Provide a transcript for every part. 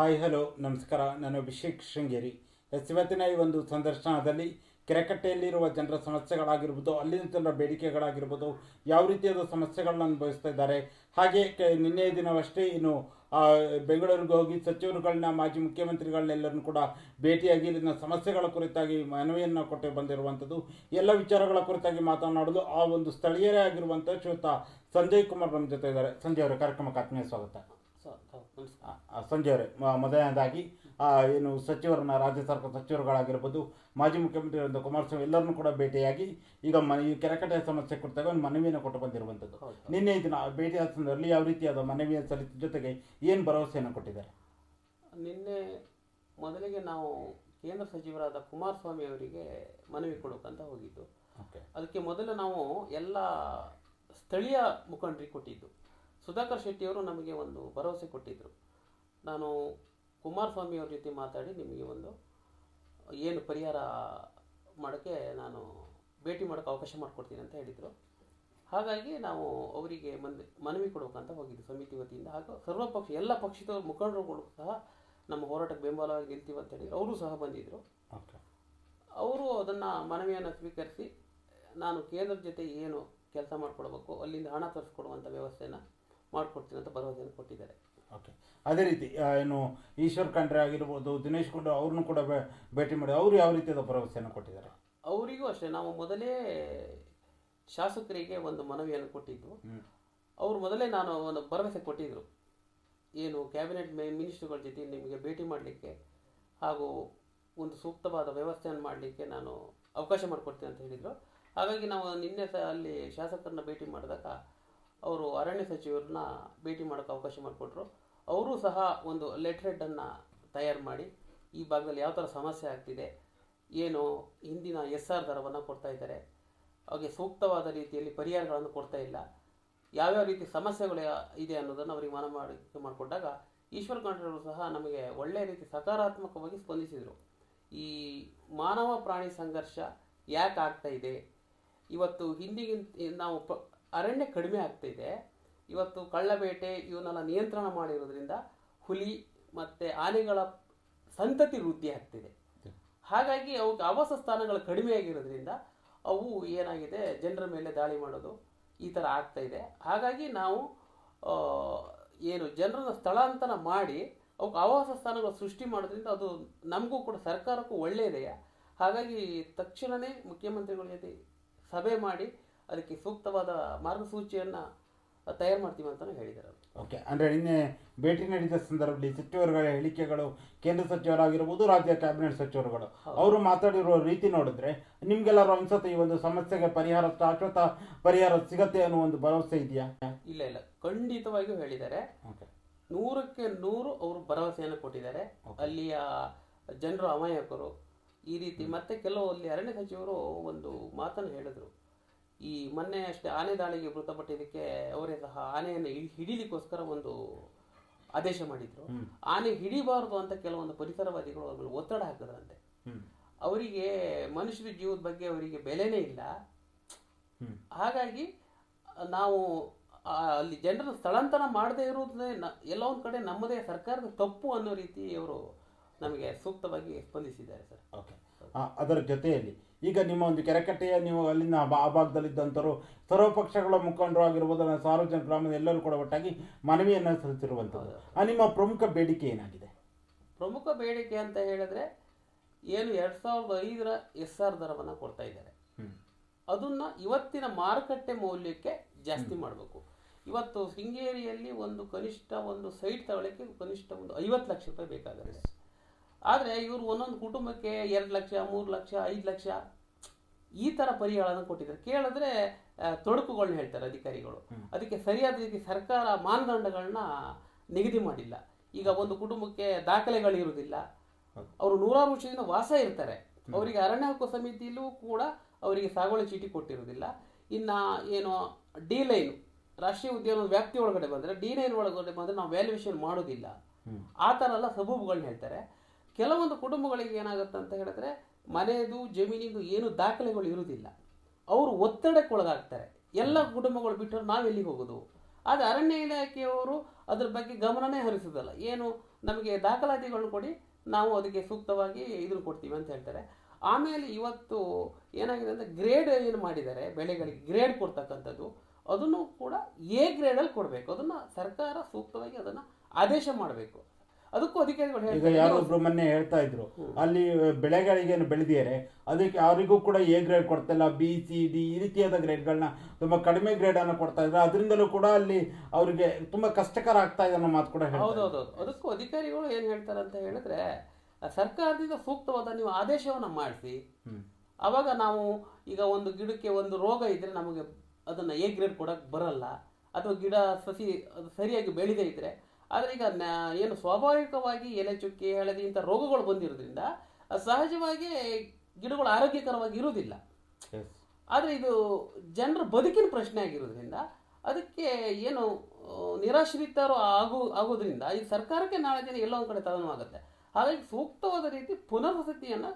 Hi, hello, ನಮಸ್ಕಾರ. ನಾನು Abhishek Sringeri. S ಇವತ್ತಿನ ಈ ಒಂದು ಸಂದರ್ಶನದಲ್ಲಿ ಕೆರೆಕಟ್ಟೆಯಲ್ಲಿರುವ ಜನರ ಸಮಸ್ಯೆಗಳಾಗಿರ್ಬೋದು, ಅಲ್ಲಿನ ಜನರ ಬೇಡಿಕೆಗಳಾಗಿರ್ಬೋದು, ಯಾವ ರೀತಿಯಾದ ಸಮಸ್ಯೆಗಳನ್ನ ಅನುಭವಿಸ್ತಾ ಇದ್ದಾರೆ. ಹಾಗೆ ನಿನ್ನೆ ದಿನವಷ್ಟೇ ಇನ್ನು ಬೆಂಗಳೂರಿಗೆ ಹೋಗಿ ಸಚಿವರುಗಳನ್ನ, ಮಾಜಿ ಮುಖ್ಯಮಂತ್ರಿಗಳನ್ನೆಲ್ಲರನ್ನು ಕೂಡ ಭೇಟಿಯಾಗಿ ಇಲ್ಲಿನ ಸಮಸ್ಯೆಗಳ ಕುರಿತಾಗಿ ಮನವಿಯನ್ನು ಕೊಟ್ಟು ಬಂದಿರುವಂಥದ್ದು. ಎಲ್ಲ ವಿಚಾರಗಳ ಕುರಿತಾಗಿ ಮಾತನಾಡಲು ಆ ಒಂದು ಸ್ಥಳೀಯರೇ ಆಗಿರುವಂಥ ಶ್ರೀಯುತ ಸಂಜಯ್ ಕುಮಾರ್ ನಮ್ಮ ಜೊತೆ ಇದ್ದಾರೆ. ಸಂಜಯ್ ಅವರ, ಕಾರ್ಯಕ್ರಮಕ್ಕೆ ಆತ್ಮೀಯ ಸ್ವಾಗತ. ಸ- ಹೌದು, ಆ, ಸಂಜಯ್ ಅವರೇ ಮೊದಲನೇದಾಗಿ ಏನು ಸಚಿವರನ್ನ ರಾಜ್ಯ ಸರ್ಕಾರ ಸಚಿವರುಗಳಾಗಿರ್ಬೋದು ಮಾಜಿ ಮುಖ್ಯಮಂತ್ರಿ ಕುಮಾರಸ್ವಾಮಿ ಎಲ್ಲರನ್ನೂ ಕೂಡ ಭೇಟಿಯಾಗಿ ಈಗ ಮ ಈ ಕೆರೆಕಟ್ಟೆ ಸಮಸ್ಯೆ ಕುರಿತಾಗ ಒಂದು ಮನವಿಯನ್ನು ಕೊಟ್ಟು ಬಂದಿರುವಂಥದ್ದು. ನಿನ್ನೆ ಇದನ್ನ ಭೇಟಿಯಾದ ಸಂದರ್ಭದಲ್ಲಿ ಯಾವ ರೀತಿಯಾದ ಮನವಿಯ ಸಲ್ಲಿಸಿದ ಜೊತೆಗೆ ಏನು ಭರವಸೆಯನ್ನು ಕೊಟ್ಟಿದ್ದಾರೆ? ನಿನ್ನೆ ಮೊದಲಿಗೆ ನಾವು ಕೇಂದ್ರ ಸಚಿವರಾದ ಕುಮಾರಸ್ವಾಮಿ ಅವರಿಗೆ ಮನವಿ ಕೊಡೋಕಂತ ಹೋಗಿದ್ದು. ಅದಕ್ಕೆ ಮೊದಲು ನಾವು ಎಲ್ಲ ಸ್ಥಳೀಯ ಮುಖಂಡರಿಗೆ ಕೊಟ್ಟಿದ್ದು. ಸುಧಾಕರ್ ಶೆಟ್ಟಿಯವರು ನಮಗೆ ಒಂದು ಭರವಸೆ ಕೊಟ್ಟಿದ್ದರು ನಾನು ಕುಮಾರಸ್ವಾಮಿ ಅವ್ರ ಜೊತೆ ಮಾತಾಡಿ ನಿಮಗೆ ಒಂದು ಏನು ಪರಿಹಾರ ಮಾಡೋಕ್ಕೆ ನಾನು ಭೇಟಿ ಮಾಡೋಕ್ಕೆ ಅವಕಾಶ ಮಾಡಿಕೊಡ್ತೀನಿ ಅಂತ ಹೇಳಿದರು. ಹಾಗಾಗಿ ನಾವು ಅವರಿಗೆ ಮನ್ ಮನವಿ ಕೊಡಬೇಕಂತ ಹೋಗಿದ್ದು ಸಮಿತಿ ವತಿಯಿಂದ. ಹಾಗೂ ಸರ್ವಪಕ್ಷ ಎಲ್ಲ ಪಕ್ಷದ ಮುಖಂಡರುಗಳು ಸಹ ನಮ್ಮ ಹೋರಾಟಕ್ಕೆ ಬೆಂಬಲವಾಗಿ ನಿಲ್ತೀವಿ ಅಂತ ಹೇಳಿ ಅವರು ಸಹ ಬಂದಿದ್ದರು ಅವರು ಅದನ್ನು ಮನವಿಯನ್ನು ಸ್ವೀಕರಿಸಿ ನಾನು ಕೇಂದ್ರದ ಜೊತೆ ಏನು ಕೆಲಸ ಮಾಡಿಕೊಡ್ಬೇಕು ಅಲ್ಲಿಂದ ಹಣ ತರಿಸ್ಕೊಡುವಂಥ ವ್ಯವಸ್ಥೆನ ಮಾಡಿಕೊಡ್ತೀನಿ ಅಂತ ಭರವಸೆಯನ್ನು ಕೊಟ್ಟಿದ್ದಾರೆ. ಓಕೆ ಅದೇ ರೀತಿ ಏನು ಈಶ್ವರ್ ಖಂಡ್ರೆ ಆಗಿರ್ಬೋದು ದಿನೇಶ್ ಗುಂಡು ಅವ್ರನ್ನೂ ಕೂಡ ಭೇಟಿ ಮಾಡಿ ಅವರು ಯಾವ ರೀತಿಯಾದ ಭರವಸೆಯನ್ನು ಕೊಟ್ಟಿದ್ದಾರೆ? ಅವರಿಗೂ ಅಷ್ಟೇ ನಾವು ಮೊದಲೇ ಶಾಸಕರಿಗೆ ಒಂದು ಮನವಿಯನ್ನು ಕೊಟ್ಟಿದ್ದು. ಅವರು ಮೊದಲೇ ನಾನು ಒಂದು ಭರವಸೆ ಕೊಟ್ಟಿದ್ದರು ಏನು ಕ್ಯಾಬಿನೆಟ್ ಮೇ ಮಿನಿಸ್ಟ್ರುಗಳ ಜೊತೆ ನಿಮಗೆ ಭೇಟಿ ಮಾಡಲಿಕ್ಕೆ ಹಾಗೂ ಒಂದು ಸೂಕ್ತವಾದ ವ್ಯವಸ್ಥೆಯನ್ನು ಮಾಡಲಿಕ್ಕೆ ನಾನು ಅವಕಾಶ ಮಾಡಿಕೊಡ್ತೀನಿ ಅಂತ ಹೇಳಿದರು. ಹಾಗಾಗಿ ನಾವು ನಿನ್ನೆ ಸಹ ಅಲ್ಲಿ ಶಾಸಕರನ್ನ ಭೇಟಿ ಮಾಡಿದಾಗ ಅವರು ಅರಣ್ಯ ಸಚಿವರನ್ನ ಭೇಟಿ ಮಾಡೋಕೆ ಅವಕಾಶ ಮಾಡಿಕೊಟ್ರು. ಅವರು ಸಹ ಒಂದು ಲೆಟ್ರೆಡನ್ನು ತಯಾರು ಮಾಡಿ ಈ ಭಾಗದಲ್ಲಿ ಯಾವ ಥರ ಸಮಸ್ಯೆ ಆಗ್ತಿದೆ, ಏನು ಹಿಂದಿನ ಎಸ್ ಆರ್ ದರವನ್ನು ಕೊಡ್ತಾ ಇದ್ದಾರೆ ಹಾಗೆ ಸೂಕ್ತವಾದ ರೀತಿಯಲ್ಲಿ ಪರಿಹಾರಗಳನ್ನು ಕೊಡ್ತಾ ಇಲ್ಲ, ಯಾವ್ಯಾವ ರೀತಿ ಸಮಸ್ಯೆಗಳು ಇದೆ ಅನ್ನೋದನ್ನು ಅವರಿಗೆ ಮನ ಮಾಡಿ, ಮಾಡಿಕೊಂಡಾಗ ಈಶ್ವರ್ ಖಂಡ್ರೆಯವರು ಸಹ ನಮಗೆ ಒಳ್ಳೆಯ ರೀತಿ ಸಕಾರಾತ್ಮಕವಾಗಿ ಸ್ಪಂದಿಸಿದರು. ಈ ಮಾನವ ಪ್ರಾಣಿ ಸಂಘರ್ಷ ಯಾಕೆ ಆಗ್ತಾ ಇದೆ? ಇವತ್ತು ಹಿಂದಿಗಿಂತ ನಾವು ಅರಣ್ಯ ಕಡಿಮೆ ಆಗ್ತಾ ಇದೆ. ಇವತ್ತು ಕಳ್ಳಬೇಟೆ ಇವನ್ನೆಲ್ಲ ನಿಯಂತ್ರಣ ಮಾಡಿರೋದ್ರಿಂದ ಹುಲಿ ಮತ್ತು ಆನೆಗಳ ಸಂತತಿ ವೃದ್ಧಿ ಆಗ್ತಿದೆ ಹಾಗಾಗಿ ಅವಕ್ಕೆ ಆವಾಸ ಸ್ಥಾನಗಳು ಕಡಿಮೆ ಆಗಿರೋದ್ರಿಂದ ಅವು ಏನಾಗಿದೆ, ಜನರ ಮೇಲೆ ದಾಳಿ ಮಾಡೋದು ಈ ಥರ ಆಗ್ತಾ ಹಾಗಾಗಿ ನಾವು ಏನು ಜನರ ಸ್ಥಳಾಂತರ ಮಾಡಿ ಅವಕ್ಕೆ ಆವಾಸ ಸ್ಥಾನಗಳು ಸೃಷ್ಟಿ ಮಾಡೋದ್ರಿಂದ ಅದು ನಮಗೂ ಕೂಡ ಸರ್ಕಾರಕ್ಕೂ ಒಳ್ಳೆಯದೆಯಾ ಹಾಗಾಗಿ ತಕ್ಷಣವೇ ಮುಖ್ಯಮಂತ್ರಿಗಳ ಜೊತೆ ಸಭೆ ಮಾಡಿ ಅದಕ್ಕೆ ಸೂಕ್ತವಾದ ಮಾರ್ಗಸೂಚಿಯನ್ನು ತಯಾರು ಮಾಡ್ತೀವಿ ಅಂತಲೂ ಹೇಳಿದ್ದಾರೆ ಓಕೆ ಅಂದರೆ ನಿನ್ನೆ ಭೇಟಿ ನೀಡಿದ ಸಂದರ್ಭದಲ್ಲಿ ಸಚಿವರುಗಳ ಹೇಳಿಕೆಗಳು ಕೇಂದ್ರ ಸಚಿವರಾಗಿರ್ಬೋದು ರಾಜ್ಯ ಕ್ಯಾಬಿನೆಟ್ ಸಚಿವರುಗಳು. ಅವರು ಮಾತಾಡಿರುವ ರೀತಿ ನೋಡಿದ್ರೆ ನಿಮ್ಗೆಲ್ಲರೂ ಅನ್ಸುತ್ತೆ ಈ ಒಂದು ಸಮಸ್ಯೆಗೆ ಪರಿಹಾರ ಶಾಶ್ವತ ಪರಿಹಾರ ಸಿಗತ್ತೆ ಅನ್ನೋ ಒಂದು ಭರವಸೆ ಇದೆಯಾ? ಇಲ್ಲ ಇಲ್ಲ. ಖಂಡಿತವಾಗಿಯೂ ಹೇಳಿದ್ದಾರೆ. ನೂರಕ್ಕೆ ನೂರು ಅವರು ಭರವಸೆಯನ್ನು ಕೊಟ್ಟಿದ್ದಾರೆ. ಅಲ್ಲಿಯ ಜನರು ಅಮಾಯಕರು ಈ ರೀತಿ ಮತ್ತೆ ಕೆಲವು ಅಲ್ಲಿ ಅರಣ್ಯ ಸಚಿವರು ಒಂದು ಮಾತನ್ನು ಹೇಳಿದ್ರು. ಈ ಮೊನ್ನೆ ಅಷ್ಟೇ ಆನೆ ದಾಳಿಗೆ ಮೃತಪಟ್ಟಿದ್ದಕ್ಕೆ ಅವರೇ ಸಹ ಆನೆಯನ್ನು ಹಿಡೀಲಿಕ್ಕೋಸ್ಕರ ಒಂದು ಆದೇಶ ಮಾಡಿದ್ರು. ಆನೆ ಹಿಡಿಬಾರದು ಅಂತ ಕೆಲವೊಂದು ಪರಿಸರವಾದಿಗಳು ಅವ್ರ ಮೇಲೆ ಒತ್ತಡ ಹಾಕಿದ್ರಂತೆ. ಅವರಿಗೆ ಮನುಷ್ಯರ ಜೀವದ ಬಗ್ಗೆ ಅವರಿಗೆ ಬೆಲೆನೇ ಇಲ್ಲ. ಹಾಗಾಗಿ ನಾವು ಅಲ್ಲಿ ಜನರು ಸ್ಥಳಾಂತರ ಮಾಡದೇ ಇರುವುದೇ ಎಲ್ಲ ಒಂದು ಕಡೆ ನಮ್ಮದೇ ಸರ್ಕಾರದ ತಪ್ಪು ಅನ್ನೋ ರೀತಿ ಅವರು ನಮಗೆ ಸೂಕ್ತವಾಗಿ ಸ್ಪಂದಿಸಿದ್ದಾರೆ ಸರ್. ಓಕೆ ಅದರ ಜೊತೆಯಲ್ಲಿ ಈಗ ನಿಮ್ಮ ಒಂದು ಕೆರೆಕಟ್ಟೆಯ ನೀವು ಅಲ್ಲಿನ ಆ ಭಾಗದಲ್ಲಿದ್ದಂಥವರು ಸರ್ವಪಕ್ಷಗಳ ಮುಖಂಡರು ಆಗಿರ್ಬೋದು ಸಾರ್ವಜನಿಕ ಗ್ರಾಮದ ಎಲ್ಲರೂ ಕೂಡ ಒಟ್ಟಾಗಿ ಮನವಿಯನ್ನು ಸಲ್ಲಿಸಿರುವಂಥದ್ದು. ಆ ನಿಮ್ಮ ಪ್ರಮುಖ ಬೇಡಿಕೆ ಏನಾಗಿದೆ? ಪ್ರಮುಖ ಬೇಡಿಕೆ ಅಂತ ಹೇಳಿದ್ರೆ ಏನು ಎರಡು ಸಾವಿರದ ಐದರ ಎಸ್ ಆರ್ ದರವನ್ನು ಕೊಡ್ತಾ ಇದ್ದಾರೆ. ಅದನ್ನು ಅದನ್ನ ಇವತ್ತಿನ ಮಾರುಕಟ್ಟೆ ಮೌಲ್ಯಕ್ಕೆ ಜಾಸ್ತಿ ಮಾಡಬೇಕು. ಇವತ್ತು ಶೃಂಗೇರಿಯಲ್ಲಿ ಒಂದು ಕನಿಷ್ಠ ಒಂದು ಸೈಟ್ ತಗೊಳ್ಳೋಕ್ಕೆ ಕನಿಷ್ಠ ಒಂದು ಐವತ್ತು ಲಕ್ಷ ರೂಪಾಯಿ ಬೇಕಾಗುತ್ತೆ. ಆದರೆ ಇವರು ಒಂದೊಂದು ಕುಟುಂಬಕ್ಕೆ ಎರಡು ಲಕ್ಷ ಮೂರು ಲಕ್ಷ ಐದು ಲಕ್ಷ ಈ ಥರ ಪರಿಹಾರನ ಕೊಟ್ಟಿದ್ದಾರೆ. ಕೇಳಿದ್ರೆ ತೊಡಕುಗಳನ್ನ ಹೇಳ್ತಾರೆ ಅಧಿಕಾರಿಗಳು. ಅದಕ್ಕೆ ಸರಿಯಾದ ರೀತಿ ಸರ್ಕಾರ ಮಾನದಂಡಗಳನ್ನ ನಿಗದಿ ಮಾಡಿಲ್ಲ. ಈಗ ಒಂದು ಕುಟುಂಬಕ್ಕೆ ದಾಖಲೆಗಳಿರುವುದಿಲ್ಲ. ಅವರು ನೂರಾರು ವರ್ಷದಿಂದ ವಾಸ ಇರ್ತಾರೆ. ಅವರಿಗೆ ಅರಣ್ಯ ಹಕ್ಕು ಸಮಿತಿಯಲ್ಲೂ ಕೂಡ ಅವರಿಗೆ ಸಾಗುವಳಿ ಚೀಟಿ ಕೊಟ್ಟಿರುವುದಿಲ್ಲ. ಇನ್ನ ಏನು ಡಿ ಲೈನ್ ರಾಷ್ಟ್ರೀಯ ಉದ್ಯಾನದ ವ್ಯಾಪ್ತಿ ಒಳಗಡೆ ಬಂದರೆ ಡಿ ಲೈನ್ ಒಳಗಡೆ ಬಂದರೆ ನಾವು ವ್ಯಾಲ್ಯೂಯೇಷನ್ ಮಾಡೋದಿಲ್ಲ. ಆ ಥರ ಎಲ್ಲ ಸಬೂಬುಗಳನ್ನ ಹೇಳ್ತಾರೆ. ಕೆಲವೊಂದು ಕುಟುಂಬಗಳಿಗೆ ಏನಾಗುತ್ತೆ ಅಂತ ಹೇಳಿದ್ರೆ ಮನೆಯದು, ಜಮೀನಿಂದು ಏನು ದಾಖಲೆಗಳು ಇರುವುದಿಲ್ಲ. ಅವರು ಒತ್ತಡಕ್ಕೆ ಒಳಗಾಗ್ತಾರೆ ಎಲ್ಲ ಕುಟುಂಬಗಳು ಬಿಟ್ಟರೆ ನಾವೆಲ್ಲಿಗೆ ಹೋಗೋದು? ಆದರೆ ಅರಣ್ಯ ಇಲಾಖೆಯವರು ಅದ್ರ ಬಗ್ಗೆ ಗಮನನೇ ಹರಿಸೋದಲ್ಲ ಏನು? ನಮಗೆ ದಾಖಲಾತಿಗಳನ್ನ ಕೊಡಿ, ನಾವು ಅದಕ್ಕೆ ಸೂಕ್ತವಾಗಿ ಇದನ್ನು ಕೊಡ್ತೀವಿ ಅಂತ ಹೇಳ್ತಾರೆ. ಆಮೇಲೆ ಇವತ್ತು ಏನಾಗಿದೆ ಅಂದರೆ ಗ್ರೇಡ್ ಏನು ಮಾಡಿದ್ದಾರೆ ಬೆಳೆಗಳಿಗೆ? ಗ್ರೇಡ್ ಕೊಡ್ತಕ್ಕಂಥದ್ದು. ಅದನ್ನು ಕೂಡ ಎ ಗ್ರೇಡಲ್ಲಿ ಕೊಡಬೇಕು. ಅದನ್ನು ಸರ್ಕಾರ ಸೂಕ್ತವಾಗಿ ಅದನ್ನು ಆದೇಶ ಮಾಡಬೇಕು. ಅದಕ್ಕೂ ಅಧಿಕಾರಿಗಳು ಈಗ ಯಾರು ಯಾರೊಬ್ರು ಮೊನ್ನೆ ಹೇಳ್ತಾ ಇದ್ರು ಅಲ್ಲಿ ಬೆಳೆಗಳಿಗೆ ಬೆಳೆದಿದ್ದಾರೆ ಅದಕ್ಕೆ ಅವರಿಗೂ ಕೂಡ ಎ ಗ್ರೇಡ್ ಕೊಡ್ತಿಲ್ಲ ಬಿ ಸಿ ಡಿ ಈ ರೀತಿಯಾದ ಗ್ರೇಡ್ಗಳನ್ನ ತುಂಬಾ ಕಡಿಮೆ ಗ್ರೇಡ್ ಅನ್ನು ಕೊಡ್ತಾ ಇದ್ರು. ಅದರಿಂದಲೂ ಕೂಡ ಅಲ್ಲಿ ಅವರಿಗೆ ತುಂಬಾ ಕಷ್ಟಕರ ಆಗ್ತಾ ಇದೆ ಅನ್ನೋ ಮಾತು ಕೂಡ ಹೌದೌದು. ಅದಕ್ಕೂ ಅಧಿಕಾರಿಗಳು ಏನು ಹೇಳ್ತಾರೆ ಅಂತ ಹೇಳಿದ್ರೆ ಸರ್ಕಾರದಿಂದ ಸೂಕ್ತವಾದ ನೀವು ಆದೇಶವನ್ನು ಮಾಡಿಸಿ. ಅವಾಗ ನಾವು ಈಗ ಒಂದು ಗಿಡಕ್ಕೆ ಒಂದು ರೋಗ ಇದ್ರೆ ನಮಗೆ ಅದನ್ನು ಎ ಗ್ರೇಡ್ ಕೊಡಕ್ಕೆ ಬರಲ್ಲ ಅಥವಾ ಗಿಡ ಸಸಿ ಅದು ಸರಿಯಾಗಿ ಬೆಳೆದೇ ಇದ್ರೆ ಆದರೆ ಈಗ ನ- ಏನು ಸ್ವಾಭಾವಿಕವಾಗಿ ಎಲೆ ಚುಕ್ಕಿ ಹಳದಿ ಇಂಥ ರೋಗಗಳು ಬಂದಿರೋದ್ರಿಂದ ಸಹಜವಾಗಿ ಗಿಡಗಳು ಆರೋಗ್ಯಕರವಾಗಿ ಇರುವುದಿಲ್ಲ. ಆದರೆ ಇದು ಜನರ ಬದುಕಿನ ಪ್ರಶ್ನೆ ಆಗಿರೋದ್ರಿಂದ ಅದಕ್ಕೆ ಏನು ನಿರಾಶ್ರಿತರು ಆಗೋ ಆಗೋದ್ರಿಂದ ಈ ಸರ್ಕಾರಕ್ಕೆ ನಾಳೆ ದಿನ ಎಲ್ಲೋ ಒಂದು ಕಡೆ ತದನು ಆಗುತ್ತೆ ಹಾಗಾಗಿ ಸೂಕ್ತವಾದ ರೀತಿ ಪುನರ್ವಸತಿಯನ್ನು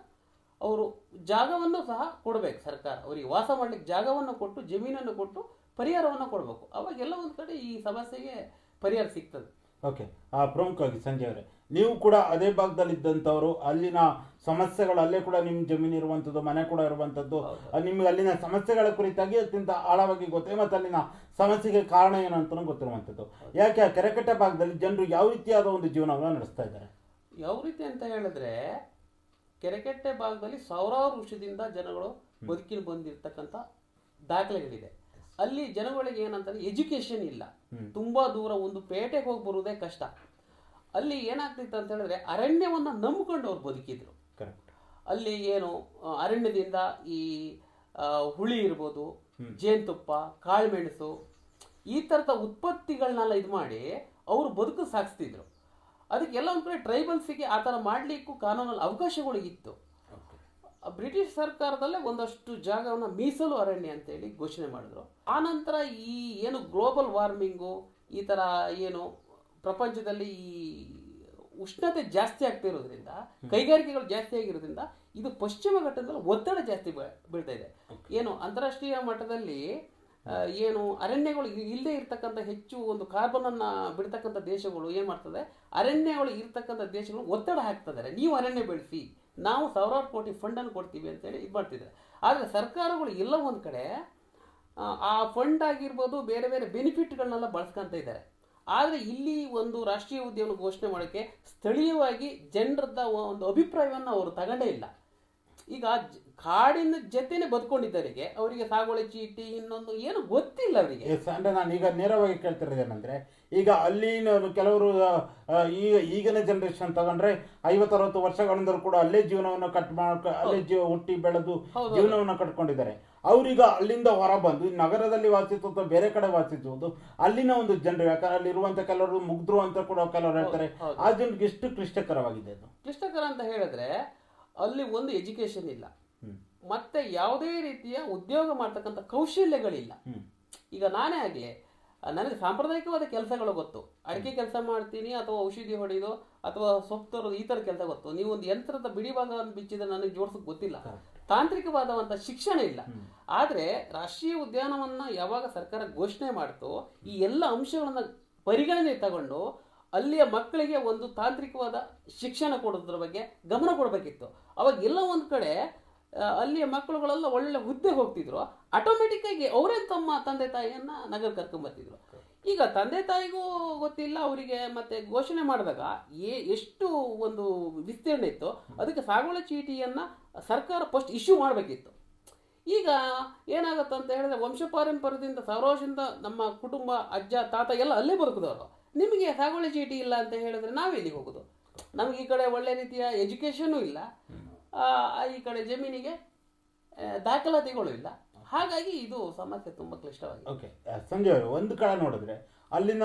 ಅವರು ಜಾಗವನ್ನು ಸಹ ಕೊಡಬೇಕು ಸರ್ಕಾರ. ಅವರಿಗೆ ವಾಸ ಮಾಡ್ಲಿಕ್ಕೆ ಜಾಗವನ್ನು ಕೊಟ್ಟು ಜಮೀನನ್ನು ಕೊಟ್ಟು ಪರಿಹಾರವನ್ನು ಕೊಡಬೇಕು. ಅವಾಗೆಲ್ಲ ಒಂದು ಕಡೆ ಈ ಸಮಸ್ಯೆಗೆ ಪರಿಹಾರ ಸಿಗ್ತದೆ. ಓಕೆ ಆ ಪ್ರಮುಖವಾಗಿ ಸಂಜೆ ಅವರೇ. ನೀವು ಕೂಡ ಅದೇ ಭಾಗದಲ್ಲಿ ಇದ್ದಂಥವ್ರು ಅಲ್ಲಿನ ಸಮಸ್ಯೆಗಳು ಅಲ್ಲೇ ಕೂಡ ನಿಮ್ಮ ಜಮೀನು ಇರುವಂಥದ್ದು ಮನೆ ಕೂಡ ಇರುವಂಥದ್ದು ನಿಮ್ಗೆ ಅಲ್ಲಿನ ಸಮಸ್ಯೆಗಳ ಕುರಿತಾಗಿ ಅತ್ಯಂತ ಆಳವಾಗಿ ಗೊತ್ತೇ ಮತ್ತು ಅಲ್ಲಿನ ಸಮಸ್ಯೆಗೆ ಕಾರಣ ಏನು ಅಂತಲೂ ಗೊತ್ತಿರುವಂಥದ್ದು. ಯಾಕೆ ಆ ಕೆರೆಕಟ್ಟೆ ಭಾಗದಲ್ಲಿ ಜನರು ಯಾವ ರೀತಿಯಾದ ಒಂದು ಜೀವನವನ್ನು ನಡೆಸ್ತಾ ಇದ್ದಾರೆ? ಯಾವ ರೀತಿ ಅಂತ ಹೇಳಿದ್ರೆ ಕೆರೆಕಟ್ಟೆ ಭಾಗದಲ್ಲಿ ಸಾವಿರಾರು ವರ್ಷದಿಂದ ಜನಗಳು ಬದುಕಿನ ಬಂದಿರತಕ್ಕಂಥ ದಾಖಲೆಗಳಿದೆ. ಅಲ್ಲಿ ಜನಗಳಿಗೆ ಏನಂತಂದ್ರೆ ಎಜುಕೇಶನ್ ಇಲ್ಲ. ತುಂಬಾ ದೂರ ಒಂದು ಪೇಟೆಗೆ ಹೋಗಿ ಬರುವುದೇ ಕಷ್ಟ. ಅಲ್ಲಿ ಏನಾಗ್ತಿತ್ತು ಅಂತ ಹೇಳಿದ್ರೆ ಅರಣ್ಯವನ್ನ ನಂಬಿಕೊಂಡು ಅವ್ರು ಬದುಕಿದ್ರು ಅಲ್ಲಿ ಏನು ಅರಣ್ಯದಿಂದ ಈ ಹುಳಿ ಇರ್ಬೋದು ಜೇನುತುಪ್ಪ ಕಾಳುಮೆಣಸು ಈ ತರದ ಉತ್ಪತ್ತಿಗಳನ್ನೆಲ್ಲ ಇದು ಮಾಡಿ ಅವರು ಬದುಕು ಸಾಗಿಸ್ತಿದ್ರು. ಅದಕ್ಕೆಲ್ಲ ಒಂದು ಕಡೆ ಟ್ರೈಬಲ್ಸಿಗೆ ಆ ಥರ ಮಾಡಲಿಕ್ಕೂ ಕಾನೂನಲ್ಲಿ ಅವಕಾಶಗಳು ಇತ್ತು. ಬ್ರಿಟಿಷ್ ಸರ್ಕಾರದಲ್ಲೇ ಒಂದಷ್ಟು ಜಾಗವನ್ನು ಮೀಸಲು ಅರಣ್ಯ ಅಂತೇಳಿ ಘೋಷಣೆ ಮಾಡಿದ್ರು. ಆನಂತರ ಈ ಏನು ಗ್ಲೋಬಲ್ ವಾರ್ಮಿಂಗು ಈ ಥರ ಏನು ಪ್ರಪಂಚದಲ್ಲಿ ಈ ಉಷ್ಣತೆ ಜಾಸ್ತಿ ಆಗ್ತಿರೋದ್ರಿಂದ ಕೈಗಾರಿಕೆಗಳು ಜಾಸ್ತಿ ಆಗಿರೋದ್ರಿಂದ ಇದು ಪಶ್ಚಿಮ ಘಟ್ಟದಲ್ಲಿ ಒತ್ತಡ ಜಾಸ್ತಿ ಬೀಳ್ತಾ ಇದೆ. ಏನು ಅಂತಾರಾಷ್ಟ್ರೀಯ ಮಟ್ಟದಲ್ಲಿ ಏನು ಅರಣ್ಯಗಳು ಇಲ್ಲದೆ ಇರ್ತಕ್ಕಂಥ ಹೆಚ್ಚು ಒಂದು ಕಾರ್ಬನ್ ಅನ್ನ ಬಿಡ್ತಕ್ಕಂಥ ದೇಶಗಳು ಏನ್ ಮಾಡ್ತದೆ? ಅರಣ್ಯಗಳು ಇರ್ತಕ್ಕಂಥ ದೇಶಗಳು ಒತ್ತಡ ಹಾಕ್ತಿದ್ದಾರೆ ನೀವು ಅರಣ್ಯ ಬೆಳೆಸಿ. ನಾವು ಸಾವಿರಾರು ಕೋಟಿ ಫಂಡನ್ನು ಕೊಡ್ತೀವಿ ಅಂತೇಳಿ ಇದು ಮಾಡ್ತಿದ್ದಾರೆ. ಆದರೆ ಸರ್ಕಾರಗಳು ಎಲ್ಲ ಒಂದು ಕಡೆ ಆ, ಫಂಡ್ ಆಗಿರ್ಬೋದು ಬೇರೆ ಬೇರೆ ಬೆನಿಫಿಟ್ಗಳನ್ನೆಲ್ಲ ಬಳಸ್ಕೊತ ಇದ್ದಾರೆ. ಆದರೆ ಇಲ್ಲಿ ಒಂದು ರಾಷ್ಟ್ರೀಯ ಉದ್ಯಮ ಘೋಷಣೆ ಮಾಡೋಕ್ಕೆ ಸ್ಥಳೀಯವಾಗಿ ಜನರದ ಒಂದು ಅಭಿಪ್ರಾಯವನ್ನು ಅವರು ತಗೊಂಡೇ ಇಲ್ಲ. ಈಗ ಕಾಡಿನ ಜೊತೆನೆ ಬದುಕೊಂಡಿದ್ದವರಿಗೆ ಅವರಿಗೆ ಸಾಗುವಳಿ ಚೀಟಿ ಇನ್ನೊಂದು ಏನು ಗೊತ್ತಿಲ್ಲ ಅವರಿಗೆ. ಅಂದ್ರೆ ನಾನು ಈಗ ನೇರವಾಗಿ ಕೇಳ್ತಿರೋದೇನಂದ್ರೆ ಈಗ ಅಲ್ಲಿನ ಕೆಲವರು ಈಗ ಈಗಿನ ಜನರೇಷನ್ ತಗೊಂಡ್ರೆ ಐವತ್ತರವತ್ತು ವರ್ಷಗಳಿಂದಲೂ ಕೂಡ ಅಲ್ಲೇ ಜೀವನವನ್ನು ಕಟ್ ಮಾಡ್ಕ ಅಲ್ಲೇ ಜೀವ ಹುಟ್ಟಿ ಬೆಳೆದು ಜೀವನವನ್ನು ಕಟ್ಕೊಂಡಿದ್ದಾರೆ. ಅವ್ರೀಗ ಅಲ್ಲಿಂದ ಹೊರ ಬಂದು ನಗರದಲ್ಲಿ ವಾಸಿಸುವುದು ಅಥವಾ ಬೇರೆ ಕಡೆ ವಾಸಿಸುವುದು ಅಲ್ಲಿನ ಒಂದು ಜನರು ಯಾಕಂದ್ರೆ ಅಲ್ಲಿರುವಂತ ಕೆಲವರು ಮುಗ್ದ್ರು ಅಂತ ಕೂಡ ಕೆಲವರು ಹೇಳ್ತಾರೆ. ಆ ಜನರಿಗೆ ಎಷ್ಟು ಕ್ಲಿಷ್ಟಕರವಾಗಿದೆ ಅದು. ಕ್ಲಿಷ್ಟಕರ ಅಂತ ಹೇಳಿದ್ರೆ ಅಲ್ಲಿ ಒಂದು ಎಜುಕೇಶನ್ ಇಲ್ಲ. ಮತ್ತೆ ಯಾವುದೇ ರೀತಿಯ ಉದ್ಯೋಗ ಮಾಡ್ತಕ್ಕಂಥ ಕೌಶಲ್ಯಗಳಿಲ್ಲ. ಈಗ ನಾನೇ ಆಗಲಿ ನನಗೆ ಸಾಂಪ್ರದಾಯಿಕವಾದ ಕೆಲಸಗಳು ಗೊತ್ತು. ಅಡಿಕೆ ಕೆಲಸ ಮಾಡ್ತೀನಿ ಅಥವಾ ಔಷಧಿ ಹೊಡೆಯೋದು ಅಥವಾ ಸೊಪ್ಪು ತರೋದು ಈ ಥರ ಕೆಲಸ ಗೊತ್ತು. ನೀವು ಒಂದು ಯಂತ್ರದ ಬಿಡಿ ಭಾಗವನ್ನು ಬಿಚ್ಚಿದ್ರೆ ನನಗೆ ಜೋಡಿಸೋಕೆ ಗೊತ್ತಿಲ್ಲ. ತಾಂತ್ರಿಕವಾದಂಥ ಶಿಕ್ಷಣ ಇಲ್ಲ. ಆದರೆ ರಾಷ್ಟ್ರೀಯ ಉದ್ಯಾನವನ್ನು ಯಾವಾಗ ಸರ್ಕಾರ ಘೋಷಣೆ ಮಾಡ್ತೋ ಈ ಎಲ್ಲ ಅಂಶಗಳನ್ನು ಪರಿಗಣನೆ ತಗೊಂಡು ಅಲ್ಲಿಯ ಮಕ್ಕಳಿಗೆ ಒಂದು ತಾಂತ್ರಿಕವಾದ ಶಿಕ್ಷಣ ಕೊಡೋದ್ರ ಬಗ್ಗೆ ಗಮನ ಕೊಡಬೇಕಿತ್ತು. ಅವಾಗ ಎಲ್ಲ ಒಂದು ಕಡೆ ಅಲ್ಲಿಯ ಮಕ್ಕಳುಗಳೆಲ್ಲ ಒಳ್ಳೆ ಹುದ್ದೆ ಹೋಗ್ತಿದ್ರು. ಆಟೋಮೆಟಿಕ್ ಆಗಿ ಅವರೇ ತಮ್ಮ ತಂದೆ ತಾಯಿಯನ್ನ ನಗರ ಕರ್ಕೊಂಬರ್ತಿದ್ರು ಈಗ ತಂದೆ ತಾಯಿಗೂ ಗೊತ್ತಿಲ್ಲ, ಅವರಿಗೆ ಮತ್ತೆ ಘೋಷಣೆ ಮಾಡಿದಾಗ ಏ ಎಷ್ಟು ಒಂದು ವಿಸ್ತೀರ್ಣ ಇತ್ತು, ಅದಕ್ಕೆ ಸಾಗುವಳಿ ಚೀಟಿಯನ್ನ ಸರ್ಕಾರ ಫಸ್ಟ್ ಇಶ್ಯೂ ಮಾಡಬೇಕಿತ್ತು. ಈಗ ಏನಾಗುತ್ತೆ ಅಂತ ಹೇಳಿದ್ರೆ ವಂಶ ಪಾರಂಪರ್ಯದಿಂದ ಸಾವಿರ ನಮ್ಮ ಕುಟುಂಬ, ಅಜ್ಜ, ತಾತ ಎಲ್ಲ ಅಲ್ಲೇ ಬದುಕಿದವರು. ನಿಮಗೆ ಸಾಗುವಳಿ ಚೀಟಿ ಇಲ್ಲ ಅಂತ ಹೇಳಿದ್ರೆ ನಾವೆಲ್ಲಿಗೆ ಹೋಗೋದು? ನಮ್ಗೆ ಈ ಕಡೆ ಒಳ್ಳೆ ರೀತಿಯ ಎಜುಕೇಷನು ಇಲ್ಲ. ಈ ಕಡೆ ಜಮೀನಿಗೆ ದಾಖಲಾತಿಗಳು ಇಲ್ಲ. ಹಾಗಾಗಿ ಇದು ಸಮಸ್ಯೆ ತುಂಬ ಕ್ಲಿಷ್ಟವಾಗಿದೆ. ಓಕೆ ಸಂಜಯ್ ಅವರು, ಒಂದು ಕಡೆ ನೋಡಿದ್ರೆ, ಅಲ್ಲಿನ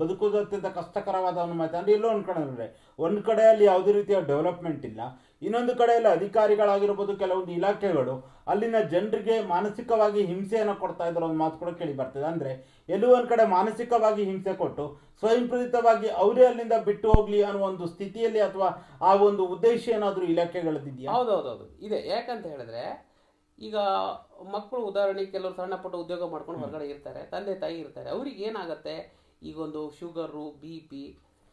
ಬದುಕುವುದು ಅತ್ಯಂತ ಕಷ್ಟಕರವಾದ ಅನುಮತಿ ಅಂದ್ರೆ ಇಲ್ಲೋ ಒಂದು ಕಡೆ ನೋಡಿದ್ರೆ, ಒಂದು ಕಡೆ ಅಲ್ಲಿ ಯಾವುದೇ ರೀತಿಯ ಡೆವಲಪ್ಮೆಂಟ್ ಇಲ್ಲ. ಇನ್ನೊಂದು ಕಡೆಯಲ್ಲಿ ಅಧಿಕಾರಿಗಳಾಗಿರ್ಬೋದು ಕೆಲವೊಂದು ಇಲಾಖೆಗಳು ಅಲ್ಲಿನ ಜನರಿಗೆ ಮಾನಸಿಕವಾಗಿ ಹಿಂಸೆಯನ್ನು ಕೊಡ್ತಾ ಇದ್ದಾರೆ ಒಂದು ಮಾತು ಕೂಡ ಕೇಳಿ ಬರ್ತದೆ. ಅಂದ್ರೆ ಎಲ್ಲೋ ಒಂದು ಕಡೆ ಮಾನಸಿಕವಾಗಿ ಹಿಂಸೆ ಕೊಟ್ಟು ಸ್ವಯಂ ಪ್ರೇರಿತವಾಗಿ ಅವರೇ ಅಲ್ಲಿಂದ ಬಿಟ್ಟು ಹೋಗ್ಲಿ ಅನ್ನೋ ಒಂದು ಸ್ಥಿತಿಯಲ್ಲಿ ಅಥವಾ ಆ ಒಂದು ಉದ್ದೇಶ ಏನಾದರೂ ಇಲಾಖೆಗಳದ್ದಿದೆಯಾ? ಹೌದೌದೌದು. ಇದೆ. ಯಾಕಂತ ಹೇಳಿದ್ರೆ ಈಗ ಮಕ್ಕಳು ಉದಾಹರಣೆಗೆ ಕೆಲವರು ಸಣ್ಣ ಪುಟ್ಟ ಉದ್ಯೋಗ ಮಾಡ್ಕೊಂಡು ಹೊರಗಡೆ ಇರ್ತಾರೆ, ತಂದೆ ತಾಯಿ ಇರ್ತಾರೆ. ಅವ್ರಿಗೆ ಏನಾಗುತ್ತೆ? ಈಗ ಒಂದು ಶುಗರು, ಬಿ ಪಿ,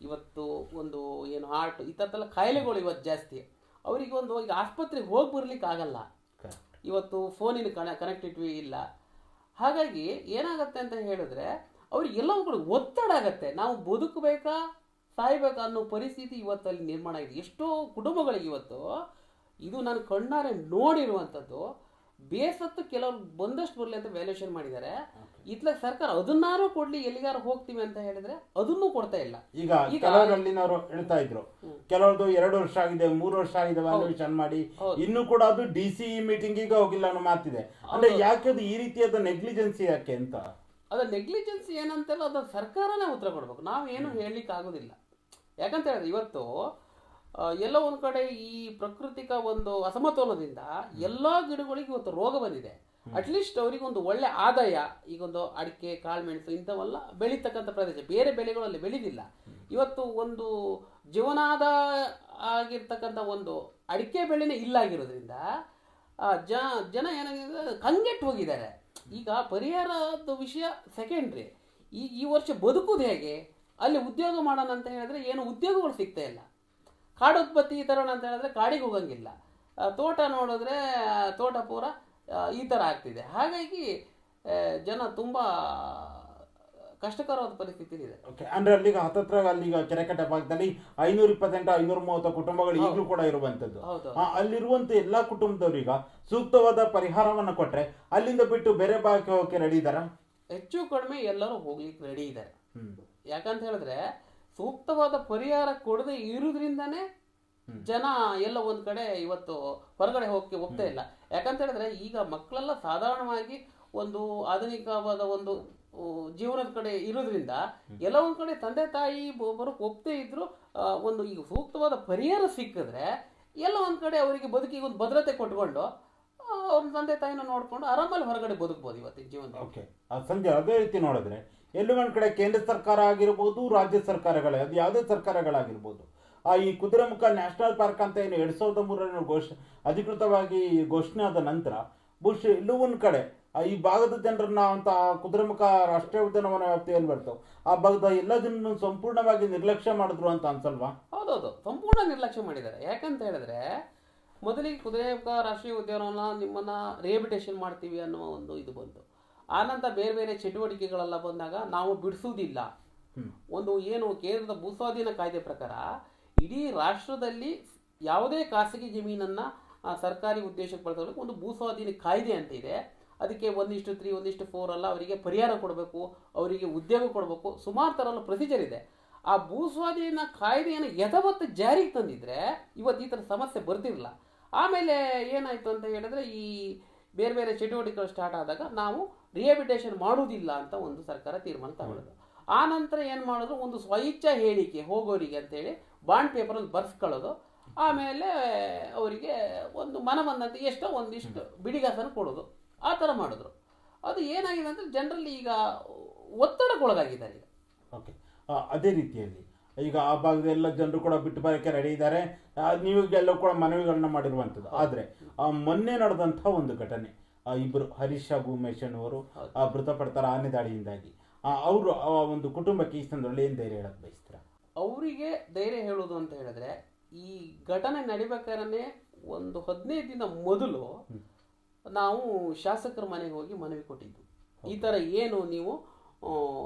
ಇವತ್ತು ಒಂದು ಏನು ಹಾರ್ಟ್ ಈ ಥರದ್ದೆಲ್ಲ ಕಾಯಿಲೆಗಳು ಇವತ್ತು ಜಾಸ್ತಿ. ಅವರಿಗೆ ಒಂದು ಈಗ ಆಸ್ಪತ್ರೆಗೆ ಹೋಗಿ ಬರ್ಲಿಕ್ಕೆ ಆಗಲ್ಲ. ಇವತ್ತು ಫೋನಿನ ಕನ ಕನೆಕ್ಟಿವಿಟಿ ಇಲ್ಲ. ಹಾಗಾಗಿ ಏನಾಗುತ್ತೆ ಅಂತ ಹೇಳಿದ್ರೆ ಅವ್ರಿಗೆ ಎಲ್ಲ ಕೂಡ ಒತ್ತಡ ಆಗತ್ತೆ. ನಾವು ಬದುಕಬೇಕಾ ಸಾಯ್ಬೇಕಾ ಅನ್ನೋ ಪರಿಸ್ಥಿತಿ ಇವತ್ತಲ್ಲಿ ನಿರ್ಮಾಣ ಆಗಿದೆ. ಎಷ್ಟೋ ಕುಟುಂಬಗಳಿಗೆ ಇವತ್ತು ಇದು ನಾನು ಕಣ್ಣಾರೆ ನೋಡಿರುವಂಥದ್ದು ಬೇಸತ್ತು ಕೆಲವ್ರು ಬಂದಷ್ಟು ಬರಲಿ ಅಂತ ವ್ಯಾಲ್ಯೂಷನ್ ಮಾಡಿದ್ದಾರೆ. ಇತ್ಲಾಗ ಸರ್ಕಾರ ಅದನ್ನಾರು ಕೊಡ್ಲಿ ಎಲ್ಲಿಗಾರು ಹೋಗ್ತೀವಿ ಅಂತ ಹೇಳಿದ್ರೆ ಅದನ್ನೂ ಕೊಡ್ತಾ ಇಲ್ಲ. ಈಗ ಕೆಲವರಲ್ಲಿನವರು ಹೇಳ್ತಾ ಇದ್ರು ಕೆಲವ್ರದ್ದು ಎರಡು ವರ್ಷ ಆಗಿದೆ ಮೂರು ವರ್ಷ ಆಗಿದೆ ವ್ಯಾಲ್ಯೂಯೇಷನ್ ಮಾಡಿ ಇನ್ನು ಕೂಡ ಅದು ಡಿ ಸಿ ಮೀಟಿಂಗ್ ಈಗ ಹೋಗಿಲ್ಲ ಅನ್ನೋ ಮಾತಿದೆ. ಅಂದ್ರೆ ಯಾಕೆ ಅದು ಈ ರೀತಿಯಾದ ನೆಗ್ಲಿಜೆನ್ಸಿ ಯಾಕೆ ಅಂತ? ಅದ ನೆಗ್ಲಿಜೆನ್ಸಿ ಏನಂತೆಲ್ಲ ಅದು ಸರ್ಕಾರನೇ ಉತ್ತರ ಕೊಡ್ಬೇಕು. ನಾವೇನು ಹೇಳಲಿಕ್ಕೆ ಆಗೋದಿಲ್ಲ ಯಾಕಂತ ಹೇಳಿದ್ರೆ ಇವತ್ತು ಎಲ್ಲ ಎಲ್ಲೋ ಒಂದು ಕಡೆ ಈ ಪ್ರಕೃತಿಕ ಒಂದು ಅಸಮತೋಲನದಿಂದ ಎಲ್ಲ ಗಿಡಗಳಿಗೆ ಇವತ್ತು ರೋಗ ಬಂದಿದೆ. ಅಟ್ಲೀಸ್ಟ್ ಅವರಿಗೊಂದು ಒಳ್ಳೆ ಆದಾಯ ಈಗೊಂದು ಅಡಿಕೆ ಕಾಳುಮೆಣಸು ಇಂಥವೆಲ್ಲ ಬೆಳೀತಕ್ಕಂಥ ಪ್ರದೇಶ. ಬೇರೆ ಬೆಳೆಗಳಲ್ಲಿ ಬೆಳೆದಿಲ್ಲ ಇವತ್ತು ಒಂದು ಜೀವನಾದ ಆಗಿರ್ತಕ್ಕಂಥ ಒಂದು ಅಡಿಕೆ ಬೆಳೆನೇ ಇಲ್ಲ ಆಗಿರೋದ್ರಿಂದ ಆ, ಜ ಜನ ಏನಾಗಿದೆ ಕಂಗೆಟ್ಟು ಹೋಗಿದ್ದಾರೆ. ಈಗ ಪರಿಹಾರದ ವಿಷಯ ಸೆಕೆಂಡ್ರಿ ಈ ಈ ವರ್ಷ ಬದುಕುದು ಹೇಗೆ? ಅಲ್ಲಿ ಉದ್ಯೋಗ ಮಾಡೋಣ ಅಂತ ಹೇಳಿದ್ರೆ ಏನು ಉದ್ಯೋಗಗಳು ಸಿಗ್ತಾ ಇಲ್ಲ. ಕಾಡು ಉತ್ಪತ್ತಿ ತರೋಣ ಅಂತ ಹೇಳಿದ್ರೆ ಕಾಡಿಗೆ ಹೋಗಂಗಿಲ್ಲ. ತೋಟ ನೋಡಿದ್ರೆ ತೋಟ ಪೂರ ಈ ಥರ ಆಗ್ತಿದೆ. ಹಾಗಾಗಿ ಜನ ತುಂಬ ಕಷ್ಟಕರವಾದ ಪರಿಸ್ಥಿತಿ ಇದೆ. ಓಕೆ ಅಂದ್ರೆ ಅಲ್ಲಿಗ ಹತ್ತತ್ರ ಅಲ್ಲಿಗ ಕೆರೆಕಟ್ಟೆ ಭಾಗದಲ್ಲಿ ಐನೂರ ಇಪ್ಪತ್ತೆಂಟು ಐನೂರ ಮೂವತ್ತು ಕುಟುಂಬಗಳು ಈಗಲೂ ಕೂಡ ಇರುವಂತದ್ದು. ಹೌದು. ಎಲ್ಲ ಅಲ್ಲಿರುವಂತ ಎಲ್ಲಾ ಈಗ ಸೂಕ್ತವಾದ ಪರಿಹಾರವನ್ನು ಕೊಟ್ಟರೆ ಅಲ್ಲಿಂದ ಬಿಟ್ಟು ಬೇರೆ ಭಾಗಕ್ಕೆ ಹೋಗಕ್ಕೆ ರೆಡಿ ಇದ್ದಾರೆ? ಹೆಚ್ಚು ಕಡಿಮೆ ಎಲ್ಲರೂ ಹೋಗ್ಲಿಕ್ಕೆ ರೆಡಿ ಇದ್ದಾರೆ. ಯಾಕಂತ ಹೇಳಿದ್ರೆ ಸೂಕ್ತವಾದ ಪರಿಹಾರ ಕೊಡದೆ ಇರುವುದ್ರಿಂದನೇ ಜನ ಎಲ್ಲ ಒಂದ್ ಕಡೆ ಇವತ್ತು ಹೊರಗಡೆ ಹೋಗಕ್ಕೆ ಹೋಗ್ತಾ ಇಲ್ಲ. ಯಾಕಂತ ಹೇಳಿದ್ರೆ ಈಗ ಮಕ್ಕಳೆಲ್ಲ ಸಾಧಾರಣವಾಗಿ ಒಂದು ಆಧುನಿಕವಾದ ಒಂದು ಜೀವನದ ಕಡೆ ಇರೋದ್ರಿಂದ ಎಲ್ಲ ಒಂದ್ ಕಡೆ ತಂದೆ ತಾಯಿ ಬರೋಕ್ ಒಪ್ತೇ ಇದ್ರು ಒಂದು ಈಗ ಸೂಕ್ತವಾದ ಪರಿಹಾರ ಸಿಕ್ಕಿದ್ರೆ ಎಲ್ಲ ಒಂದ್ ಕಡೆ ಅವರಿಗೆ ಬದುಕಿಗೆ ಒಂದು ಭದ್ರತೆ ಕೊಟ್ಕೊಂಡು ಅವ್ರ ತಂದೆ ತಾಯಿನ ನೋಡ್ಕೊಂಡು ಆರಾಮಲ್ಲಿ ಹೊರಗಡೆ ಬದುಕ್ಬೋದು ಇವತ್ತಿನ ಜೀವನ ಸಂಜೆ ಅದೇ ರೀತಿ ನೋಡಿದ್ರೆ ಎಲ್ಲೂ ಒಂದ್ ಕಡೆ ಕೇಂದ್ರ ಸರ್ಕಾರ ಆಗಿರ್ಬೋದು, ರಾಜ್ಯ ಸರ್ಕಾರಗಳೇ, ಅದು ಯಾವುದೇ ಸರ್ಕಾರಗಳಾಗಿರ್ಬೋದು ಆ ಈ ಕುದುರೆಮುಖ ನ್ಯಾಷನಲ್ ಪಾರ್ಕ್ ಅಂತ ಏನು ಎರಡು ಸಾವಿರದ ಮೂರನೇ ಘೋಷ ಅಧಿಕೃತವಾಗಿ ಘೋಷಣೆ ಆದ ನಂತರ ಬಹುಶಃ ಇಲ್ಲೂ ಒಂದು ಕಡೆ ಆ ಈ ಭಾಗದ ಜನರನ್ನ ಅಂತ ಕುದುರೆಮುಖ ರಾಷ್ಟ್ರೀಯ ಉದ್ಯಾನವನ ವ್ಯಾಪ್ತಿಯಲ್ಲಿ ಬರ್ತಾವೆ ಆ ಭಾಗದ ಎಲ್ಲ ಜನರನ್ನು ಸಂಪೂರ್ಣವಾಗಿ ನಿರ್ಲಕ್ಷ್ಯ ಮಾಡಿದ್ರು ಅಂತ ಅನ್ಸಲ್ವಾ? ಹೌದೌದು ಸಂಪೂರ್ಣ ನಿರ್ಲಕ್ಷ್ಯ ಮಾಡಿದ್ದಾರೆ. ಯಾಕಂತ ಹೇಳಿದ್ರೆ ಮೊದಲಿಗೆ ಕುದುರೆಮುಖ ರಾಷ್ಟ್ರೀಯ ಉದ್ಯಾನವನ ನಿಮ್ಮನ್ನ ರಿಹಬಿಟೇಷನ್ ಮಾಡ್ತೀವಿ ಅನ್ನುವ ಒಂದು ಇದು ಬಂತು. ಆನಂತರ ಬೇರೆ ಬೇರೆ ಚಟುವಟಿಕೆಗಳೆಲ್ಲ ಬಂದಾಗ ನಾವು ಬಿಡಿಸುವುದಿಲ್ಲ. ಒಂದು ಏನು ಕೇಂದ್ರದ ಭೂಸ್ವಾಧೀನ ಕಾಯ್ದೆ ಪ್ರಕಾರ ಇಡೀ ರಾಷ್ಟ್ರದಲ್ಲಿ ಯಾವುದೇ ಖಾಸಗಿ ಜಮೀನನ್ನು ಸರ್ಕಾರಿ ಉದ್ದೇಶಕ್ಕೆ ಬಳಸೋದಕ್ಕೆ ಒಂದು ಭೂಸ್ವಾಧೀನ ಕಾಯ್ದೆ ಅಂತ ಇದೆ. ಅದಕ್ಕೆ ಒಂದಿಷ್ಟು ತ್ರೀ ಒಂದಿಷ್ಟು ಫೋರ್ ಅಲ್ಲ, ಅವರಿಗೆ ಪರಿಹಾರ ಕೊಡಬೇಕು, ಅವರಿಗೆ ಉದ್ಯೋಗ ಕೊಡಬೇಕು, ಸುಮಾರು ಥರ ಪ್ರೊಸೀಜರ್ ಇದೆ. ಆ ಭೂಸ್ವಾಧೀನ ಕಾಯ್ದೆಯನ್ನು ಯಥವತ್ತು ಜಾರಿಗೆ ತಂದಿದ್ರೆ ಇವತ್ತು ಈ ಥರ ಸಮಸ್ಯೆ ಬರ್ತಿರಲಿಲ್ಲ. ಆಮೇಲೆ ಏನಾಯಿತು ಅಂತ ಹೇಳಿದ್ರೆ ಈ ಬೇರೆ ಬೇರೆ ಚಟುವಟಿಕೆಗಳು ಸ್ಟಾರ್ಟ್ ಆದಾಗ ನಾವು ರಿಹಬಿಟೇಷನ್ ಮಾಡುವುದಿಲ್ಲ ಅಂತ ಒಂದು ಸರ್ಕಾರ ತೀರ್ಮಾನ ತಗೊಳ್ಳೋದು ಆ ನಂತರ ಏನು ಮಾಡಿದ್ರು ಒಂದು ಸ್ವಇಚ್ಛಾ ಹೇಳಿಕೆ ಹೋಗೋರಿಗೆ ಅಂತೇಳಿ ಬಾಂಡ್ ಪೇಪರಲ್ಲಿ ಬರ್ಸ್ಕೊಳ್ಳೋದು. ಆಮೇಲೆ ಅವರಿಗೆ ಒಂದು ಮನ ಬಂದಂತೆ ಎಷ್ಟೋ ಒಂದಿಷ್ಟು ಬಿಡಿಗಾಸನ ಕೊಡೋದು. ಆ ಥರ ಮಾಡಿದ್ರು. ಅದು ಏನಾಗಿದೆ ಅಂದರೆ ಜನರಲ್ಲಿ ಈಗ ಒತ್ತಡಕ್ಕೊಳಗಾಗಿದ್ದಾರೆ ಈಗ. ಓಕೆ. ಅದೇ ರೀತಿಯಲ್ಲಿ ಈಗ ಆ ಭಾಗದ ಎಲ್ಲ ಜನರು ಕೂಡ ಬಿಟ್ಟು ಬರೋಕ್ಕೆ ರೆಡಿ ಇದ್ದಾರೆ. ಎಲ್ಲರೂ ಕೂಡ ಮನವಿಗಳನ್ನ ಮಾಡಿರುವಂಥದ್ದು. ಆದರೆ ಮೊನ್ನೆ ನಡೆದಂಥ ಒಂದು ಘಟನೆ ಆ, ಇಬ್ಬರು ಹರೀಶ್ ಹಾಗೂ ಉಮೇಶ್ ಅನ್ನುವರು ಮೃತಪಡ್ತಾರೆ ಆನೆ ದಾಳಿಯಿಂದಾಗಿ. ಅವರು ಆ ಒಂದು ಕುಟುಂಬಕ್ಕೆ ಈ ಸಂದರ್ಭದಲ್ಲಿ ಏನು ಧೈರ್ಯ ಹೇಳಕ್ಕೆ ಬಯಸ್ತೀರಾ? ಅವರಿಗೆ ಧೈರ್ಯ ಹೇಳೋದು ಅಂತ ಹೇಳಿದ್ರೆ ಈ ಘಟನೆ ನಡಿಬೇಕಾದ್ರೆ ಒಂದು ಹದಿನೈದು ದಿನ ಮೊದಲು ನಾವು ಶಾಸಕರ ಮನೆಗೆ ಹೋಗಿ ಮನವಿ ಕೊಟ್ಟಿದ್ದು. ಈ ಥರ ಏನು ನೀವು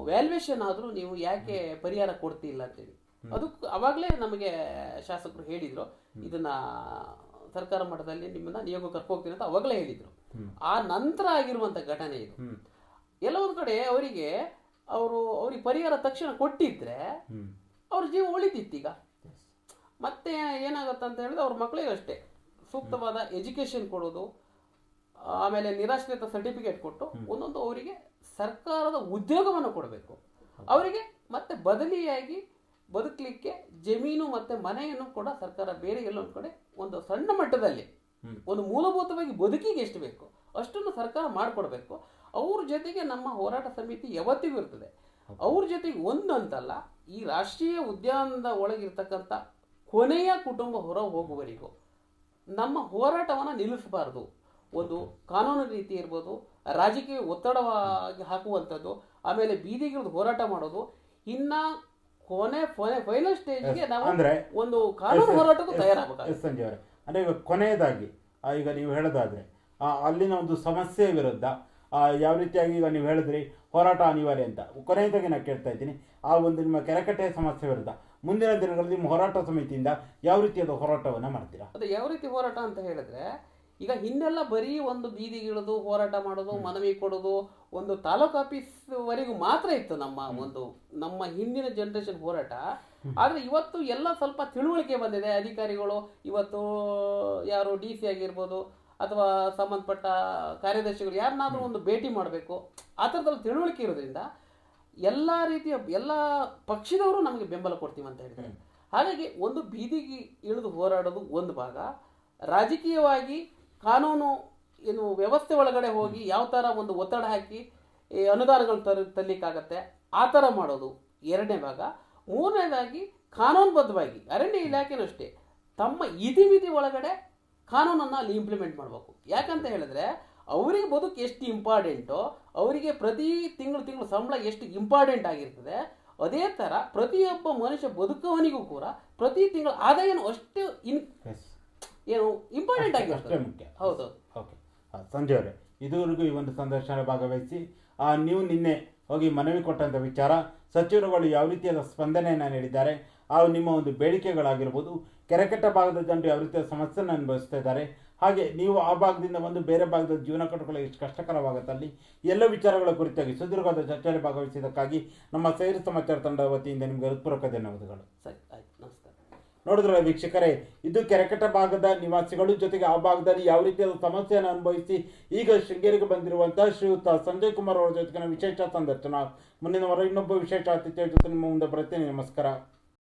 ವ್ಯಾಲ್ಯೂಯೇಷನ್ ಆದರೂ ನೀವು ಯಾಕೆ ಪರಿಹಾರ ಕೊಡ್ತಿಲ್ಲ ಅಂತೇಳಿ. ಅದಕ್ಕೆ ಅವಾಗಲೇ ನಮಗೆ ಶಾಸಕರು ಹೇಳಿದ್ರು. ಇದನ್ನ ಸರ್ಕಾರ ಮಟ್ಟದಲ್ಲಿ ನಿಮ್ಮನ್ನ ನಿಯೋಗ ಕರ್ಕೋಗ್ತೀನಿ ಅಂತ ಅವಾಗಲೇ ಹೇಳಿದ್ರು. ಆ ನಂತರ ಆಗಿರುವಂಥ ಘಟನೆ ಇದು. ಹ್ಮ್. ಎಲ್ಲ ಒಂದು ಕಡೆ ಅವರಿಗೆ ಅವರು ಅವ್ರಿಗೆ ಪರಿಹಾರ ತಕ್ಷಣ ಕೊಟ್ಟಿದ್ರೆ ಅವ್ರ ಜೀವ ಉಳಿತಿತ್ತೀಗ ಮತ್ತೆ ಏನಾಗುತ್ತೆ ಅಂತ ಹೇಳಿದ್ರೆ ಅವ್ರ ಮಕ್ಕಳಿಗೆ ಅಷ್ಟೇ. ಸೂಕ್ತವಾದ ಎಜುಕೇಶನ್ ಕೊಡೋದು ಆಮೇಲೆ ನಿರಾಶ್ರಿತ ಸರ್ಟಿಫಿಕೇಟ್ ಕೊಟ್ಟು ಒಂದೊಂದು ಅವರಿಗೆ ಸರ್ಕಾರದ ಉದ್ಯೋಗವನ್ನು ಕೊಡಬೇಕು. ಅವರಿಗೆ ಮತ್ತೆ ಬದಲಿಯಾಗಿ ಬದುಕಲಿಕ್ಕೆ ಜಮೀನು ಮತ್ತೆ ಮನೆಯನ್ನು ಕೂಡ ಸರ್ಕಾರ ಬೇರೆ ಎಲ್ಲೊಂದು ಕಡೆ ಒಂದು ಸಣ್ಣ ಮಟ್ಟದಲ್ಲಿ ಒಂದು ಮೂಲಭೂತವಾಗಿ ಬದುಕಿಗೆ ಎಷ್ಟು ಬೇಕು ಅಷ್ಟನ್ನು ಸರ್ಕಾರ ಮಾಡಿಕೊಡ್ಬೇಕು. ಅವ್ರ ಜೊತೆಗೆ ನಮ್ಮ ಹೋರಾಟ ಸಮಿತಿ ಯಾವತ್ತಿಗೂ ಇರ್ತದೆ. ಅವ್ರ ಜೊತೆಗೆ ಒಂದು ಅಂತಲ್ಲ ಈ ರಾಷ್ಟ್ರೀಯ ಉದ್ಯಾನದ ಒಳಗಿರ್ತಕ್ಕಂಥ ಕೊನೆಯ ಕುಟುಂಬ ಹೊರ ಹೋಗುವವರೆಗೂ ನಮ್ಮ ಹೋರಾಟವನ್ನು ನಿಲ್ಲಿಸಬಾರದು. ಒಂದು ಕಾನೂನು ರೀತಿ ಇರ್ಬೋದು ರಾಜಕೀಯ ಒತ್ತಡವಾಗಿ ಹಾಕುವಂಥದ್ದು ಆಮೇಲೆ ಬೀದಿಗಿಳಿದು ಹೋರಾಟ ಮಾಡೋದು ಇನ್ನ ಕೊನೆ ಕೊನೆ ಫೈನಲ್ ಸ್ಟೇಜ್ಗೆ ನಾವು ಅಂದ್ರೆ ಒಂದು ಕಾನೂನು ಹೋರಾಟಕ್ಕೂ ತಯಾರಾಗಬೇಕು ಸಂಜೆ ಅವರೇ. ಅಂದರೆ ಈಗ ಕೊನೆಯದಾಗಿ ಈಗ ನೀವು ಹೇಳೋದಾದ್ರೆ ಅಲ್ಲಿನ ಒಂದು ಸಮಸ್ಯೆ ವಿರುದ್ಧ ಯಾವ ರೀತಿಯಾಗಿ ಈಗ ನೀವು ಹೇಳಿದ್ರಿ ಹೋರಾಟ ಅನಿವಾರ್ಯ ಅಂತ. ಕೊನೆಯದಾಗಿ ನಾನು ಕೇಳ್ತಾ ಇದ್ದೀನಿ ಆ ಒಂದು ನಿಮ್ಮ ಕೆರೆಕಟ್ಟೆ ಸಮಸ್ಯೆ ವಿರುದ್ಧ ಮುಂದಿನ ದಿನಗಳಲ್ಲಿ ನಿಮ್ಮ ಹೋರಾಟ ಸಮಿತಿಯಿಂದ ಯಾವ ರೀತಿಯಾದ ಹೋರಾಟವನ್ನು ಮಾಡ್ತೀರಾ? ಅದು ಯಾವ ರೀತಿ ಹೋರಾಟ ಅಂತ ಹೇಳಿದ್ರೆ ಈಗ ಹಿಂದೆಲ್ಲ ಬರೀ ಒಂದು ಬೀದಿಗಿಳಿದು ಹೋರಾಟ ಮಾಡೋದು ಮನವಿ ಕೊಡೋದು ಒಂದು ತಾಲೂಕು ಆಫೀಸ್ ವರೆಗೂ ಮಾತ್ರ ಇತ್ತು ನಮ್ಮ ಒಂದು ನಮ್ಮ ಹಿಂದಿನ ಜನರೇಷನ್ ಹೋರಾಟ. ಆದರೆ ಇವತ್ತು ಎಲ್ಲ ಸ್ವಲ್ಪ ತಿಳುವಳಿಕೆ ಬಂದಿದೆ ಅಧಿಕಾರಿಗಳು ಇವತ್ತು ಯಾರು ಡಿ ಸಿ ಆಗಿರ್ಬೋದು ಅಥವಾ ಸಂಬಂಧಪಟ್ಟ ಕಾರ್ಯದರ್ಶಿಗಳು ಯಾರನ್ನಾದರೂ ಒಂದು ಭೇಟಿ ಮಾಡಬೇಕು. ಆ ಥರದಲ್ಲಿ ತಿಳುವಳಿಕೆ ಇರೋದ್ರಿಂದ ಎಲ್ಲ ರೀತಿಯ ಎಲ್ಲ ಪಕ್ಷದವರು ನಮಗೆ ಬೆಂಬಲ ಕೊಡ್ತೀವಿ ಅಂತ ಹೇಳಿದ್ದಾರೆ. ಹಾಗಾಗಿ ಒಂದು ಬೀದಿಗೆ ಇಳಿದು ಹೋರಾಡೋದು ಒಂದು ಭಾಗ. ರಾಜಕೀಯವಾಗಿ ಕಾನೂನು ಏನು ವ್ಯವಸ್ಥೆ ಒಳಗಡೆ ಹೋಗಿ ಯಾವ ಥರ ಒಂದು ಒತ್ತಡ ಹಾಕಿ ಅನುದಾನಗಳು ತರ ತರಲಿಕ್ಕಾಗತ್ತೆ ಆ ಥರ ಮಾಡೋದು ಎರಡನೇ ಭಾಗ. ಮೂರನೇದಾಗಿ ಕಾನೂನುಬದ್ಧವಾಗಿ ಅರಣ್ಯ ಇಲಾಖೆನೂ ಅಷ್ಟೇ ತಮ್ಮ ಇತಿಮಿತಿ ಒಳಗಡೆ ಕಾನೂನನ್ನು ಅಲ್ಲಿ ಇಂಪ್ಲಿಮೆಂಟ್ ಮಾಡಬೇಕು. ಯಾಕಂತ ಹೇಳಿದ್ರೆ ಅವರಿಗೆ ಬದುಕು ಎಷ್ಟು ಇಂಪಾರ್ಟೆಂಟೋ ಅವರಿಗೆ ಪ್ರತಿ ತಿಂಗಳು ತಿಂಗಳು ಸಂಬಳ ಎಷ್ಟು ಇಂಪಾರ್ಟೆಂಟ್ ಆಗಿರ್ತದೆ ಅದೇ ಥರ ಪ್ರತಿಯೊಬ್ಬ ಮನುಷ್ಯ ಬದುಕವನಿಗೂ ಕೂಡ ಪ್ರತಿ ತಿಂಗಳ ಆದಾಯನೂ ಅಷ್ಟು ಇನ್ ಏನು ಇಂಪಾರ್ಟೆಂಟ್ ಅಷ್ಟೇ ಆಗಿರ್ತದೆ. ಮುಖ್ಯ. ಹೌದು. ಓಕೆ ಸಂಜೆ ಅವರೇ ಇದುವರೆಗೂ ಈ ಒಂದು ಸಂದರ್ಶನ ಭಾಗವಹಿಸಿ ನೀವು ನಿನ್ನೆ ಹೋಗಿ ಮನವಿ ಕೊಟ್ಟಂಥ ವಿಚಾರ ಸಚಿವರುಗಳು ಯಾವ ರೀತಿಯಾದ ಸ್ಪಂದನೆಯನ್ನು ನೀಡಿದ್ದಾರೆ ಆ ನಿಮ್ಮ ಒಂದು ಬೇಡಿಕೆಗಳಾಗಿರ್ಬೋದು. ಕೆರೆಕಟ್ಟ ಭಾಗದ ಜನರು ಯಾವ ರೀತಿಯ ಸಮಸ್ಯೆಯನ್ನು ಅನುಭವಿಸ್ತಾ ಇದ್ದಾರೆ. ಹಾಗೆ ನೀವು ಆ ಭಾಗದಿಂದ ಒಂದು ಬೇರೆ ಭಾಗದ ಜೀವನ ಕಟ್ಟಿಕೊಳ್ಳಲು ಎಷ್ಟು ಕಷ್ಟಕರವಾಗುತ್ತಲ್ಲಿ ಎಲ್ಲ ವಿಚಾರಗಳ ಕುರಿತಾಗಿ ಸುದೀರ್ಘವಾದ ಚರ್ಚೆಯಲ್ಲಿ ಭಾಗವಹಿಸಿದ್ದಕ್ಕಾಗಿ ನಮ್ಮ ಸೈರ್ ಸಮಾಚಾರ ತಂಡದ ವತಿಯಿಂದ ನಿಮಗೆ ಹೃತ್ಪೂರ್ವಕ ಧನ್ಯವಾದಗಳು. ಸರಿ ಆಯ್ತು ನಮಸ್ಕಾರ. ನೋಡಿದ್ರಲ್ಲ ವೀಕ್ಷಕರೇ ಇದು ಕೆರೆಕಟ್ಟ ಭಾಗದ ನಿವಾಸಿಗಳು ಜೊತೆಗೆ ಆ ಭಾಗದಲ್ಲಿ ಯಾವ ರೀತಿಯಾದ ಸಮಸ್ಯೆಯನ್ನು ಅನುಭವಿಸಿ ಈಗ ಶೃಂಗೇರಿಗೆ ಬಂದಿರುವಂತಹ ಶ್ರೀಯುತ ಸಂಜಯ್ ಕುಮಾರ್ ಅವರ ಜೊತೆಗಿನ ವಿಶೇಷ ಸಂದರ್ಶನ. ಮುಂದಿನ ವಾರ ಇನ್ನೊಬ್ಬ ವಿಶೇಷ ಅತಿಥಿಯ ಜೊತೆ ನಿಮ್ಮ ಮುಂದೆ ಬರುತ್ತೇನೆ ನಮಸ್ಕಾರ.